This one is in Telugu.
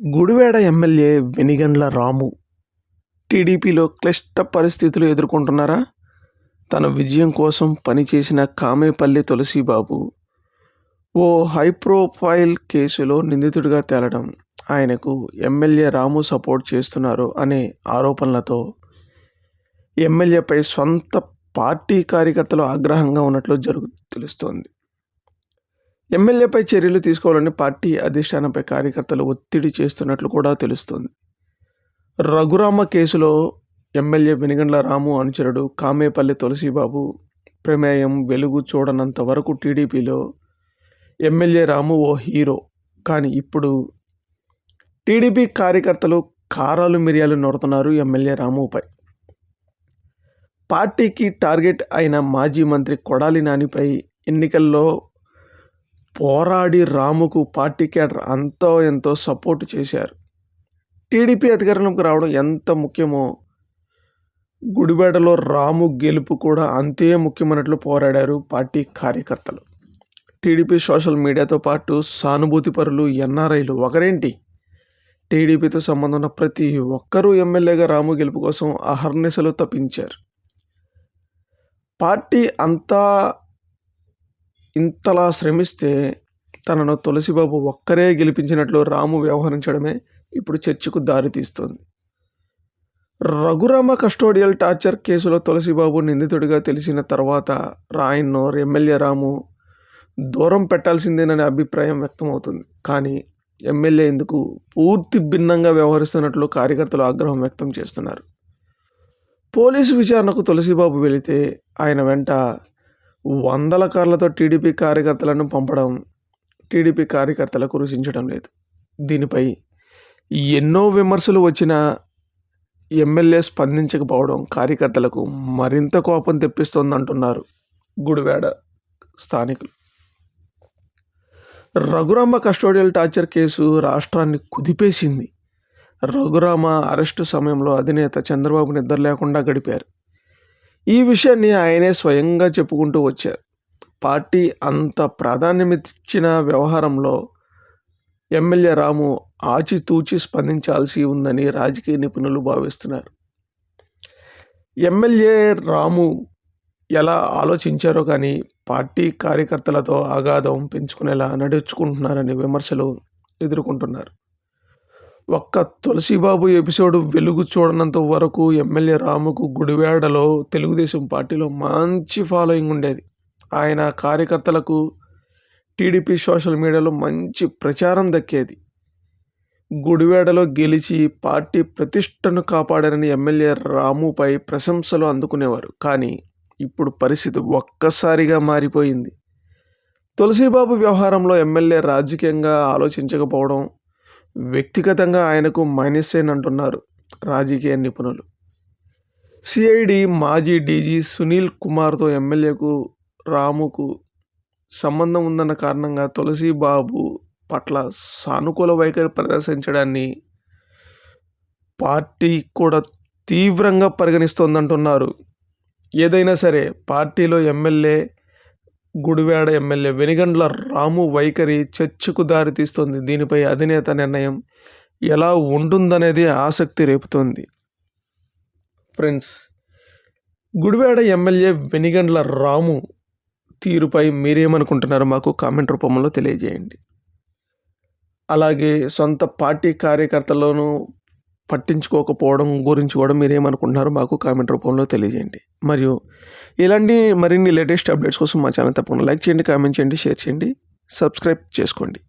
గుడివేడ ఎమ్మెల్యే వెనిగండ్ల రాము టీడీపీలో క్లిష్ట పరిస్థితులు ఎదుర్కొంటున్నారా? తన విజయం కోసం పనిచేసిన కామేపల్లి తులసిబాబు ఓ హైప్రోఫైల్ కేసులో నిందితుడిగా తేలడం ఆయనకు ఎమ్మెల్యే రాము సపోర్ట్ చేస్తున్నారు అనే ఆరోపణలతో ఎమ్మెల్యేపై సొంత పార్టీ కార్యకర్తలు ఆగ్రహంగా ఉన్నట్లు జరుగు తెలుస్తోంది. ఎమ్మెల్యేపై చర్యలు తీసుకోవాలని పార్టీ అధిష్టానంపై కార్యకర్తలు ఒత్తిడి చేస్తున్నట్లు కూడా తెలుస్తోంది. రఘురామ కేసులో ఎమ్మెల్యే వెనిగండ్ల రాము అనుచరుడు కామేపల్లి తులసిబాబు ప్రమేయం వెలుగు చూడనంత వరకు టీడీపీలో ఎమ్మెల్యే రాము ఓ హీరో. కానీ ఇప్పుడు టీడీపీ కార్యకర్తలు కారాలు మిరియాలు నొరుతున్నారు ఎమ్మెల్యే రాముపై. పార్టీకి టార్గెట్ అయిన మాజీ మంత్రి కొడాలి నానిపై ఎన్నికల్లో పోరాడి రాముకు పార్టీ కేడర్ అంతో ఎంతో సపోర్ట్ చేశారు. టీడీపీ అధికారంలోకి రావడం ఎంత ముఖ్యమో గుడిబేడలో రాము గెలుపు కూడా అంతే ముఖ్యమైనట్లు పోరాడారు పార్టీ కార్యకర్తలు. టీడీపీ సోషల్ మీడియాతో పాటు సానుభూతి పరులు ఎన్ఆర్ఐలు ఒకరేంటి? టీడీపీతో సంబంధం ఉన్న ప్రతి ఒక్కరూ ఎమ్మెల్యేగా రాము గెలుపు కోసం అహర్నిశలు తప్పించారు. పార్టీ అంతా ఇంతలా శ్రమిస్తే తనను తులసిబాబు ఒక్కరే గెలిపించినట్లు రాము వ్యవహరించడమే ఇప్పుడు చర్చకు దారితీస్తోంది రఘురామ కస్టోడియల్ టార్చర్ కేసులో తులసిబాబు నిందితుడిగా తెలిసిన తర్వాత రాయన్ను ఎమ్మెల్యే రాము దూరం పెట్టాల్సిందేననే అభిప్రాయం వ్యక్తమవుతుంది. కానీ ఎమ్మెల్యే ఎందుకు పూర్తి భిన్నంగా వ్యవహరిస్తున్నట్లు కార్యకర్తలు ఆగ్రహం వ్యక్తం చేస్తున్నారు. పోలీసు విచారణకు తులసిబాబు వెళితే ఆయన వెంట వందల కార్లతో టీడీపీ కార్యకర్తలను పంపడం టీడీపీ కార్యకర్తలకు రుచించడం లేదు. దీనిపై ఎన్నో విమర్శలు వచ్చినా ఎమ్మెల్యే స్పందించకపోవడం కార్యకర్తలకు మరింత కోపం తెప్పిస్తోందంటున్నారు గుడివాడ స్థానికులు. రఘురామ కస్టోడియల్ టార్చర్ కేసు రాష్ట్రాన్ని కుదిపేసింది. రఘురామ అరెస్టు సమయంలో అధినేత చంద్రబాబు నిద్ర లేకుండా గడిపారు. ఈ విషయాన్ని ఆయనే స్వయంగా చెప్పుకుంటూ వచ్చారు. పార్టీ అంత ప్రాధాన్యమిచ్చిన వ్యవహారంలో ఎమ్మెల్యే రాము ఆచితూచి స్పందించాల్సి ఉందని రాజకీయ నిపుణులు భావిస్తున్నారు. ఎమ్మెల్యే రాము ఎలా ఆలోచించారో కానీ పార్టీ కార్యకర్తలతో అగాధం పెంచుకునేలా నడుచుకుంటున్నారని విమర్శలు ఎదుర్కొంటున్నారు. ఒక్క తులసిబాబు ఎపిసోడ్ వెలుగు చూడనంత వరకు ఎమ్మెల్యే రాముకు గుడివాడలో తెలుగుదేశం పార్టీలో మంచి ఫాలోయింగ్ ఉండేది. ఆయన కార్యకర్తలకు టీడీపీ సోషల్ మీడియాలో మంచి ప్రచారం దక్కేది. గుడివాడలో గెలిచి పార్టీ ప్రతిష్టను కాపాడారని ఎమ్మెల్యే రాముపై ప్రశంసలు అందుకునేవారు. కానీ ఇప్పుడు పరిస్థితి ఒక్కసారిగా మారిపోయింది. తులసిబాబు వ్యవహారంలో ఎమ్మెల్యే రాజకీయంగా ఆలోచించకపోవడం వ్యక్తిగతంగా ఆయనకు మైనస్సేన్ అంటున్నారు రాజకీయ నిపుణులు. సిఐడి మాజీ డీజీ సునీల్ కుమార్తో ఎమ్మెల్యేకు రాముకు సంబంధం ఉందన్న కారణంగా తులసిబాబు పట్ల సానుకూల వైఖరి ప్రదర్శించడాన్ని పార్టీ కూడా తీవ్రంగా పరిగణిస్తోందంటున్నారు. ఏదైనా సరే పార్టీలో ఎమ్మెల్యే గుడివాడ ఎమ్మెల్యే వెనిగండ్ల రాము వైఖరి చర్చకు దారితీస్తుంది దీనిపై అధినేత నిర్ణయం ఎలా ఉంటుందనేది ఆసక్తి రేపుతోంది. ఫ్రెండ్స్ గుడివాడ ఎమ్మెల్యే వెనిగండ్ల రాము తీరుపై మీరేమనుకుంటున్నారో మాకు కామెంట్ రూపంలో తెలియజేయండి. అలాగే సొంత పార్టీ కార్యకర్తలను పట్టించుకోకపోవడం గురించి కూడా మీరేమనుకుంటున్నారో మాకు కామెంట్ రూపంలో తెలియజేయండి. మరియు ఇలాంటి మరిన్ని లేటెస్ట్ అప్డేట్స్ కోసం మా ఛానల్ తప్పకుండా లైక్ చేయండి కామెంట్ చేయండి షేర్ చేయండి సబ్స్క్రైబ్ చేసుకోండి.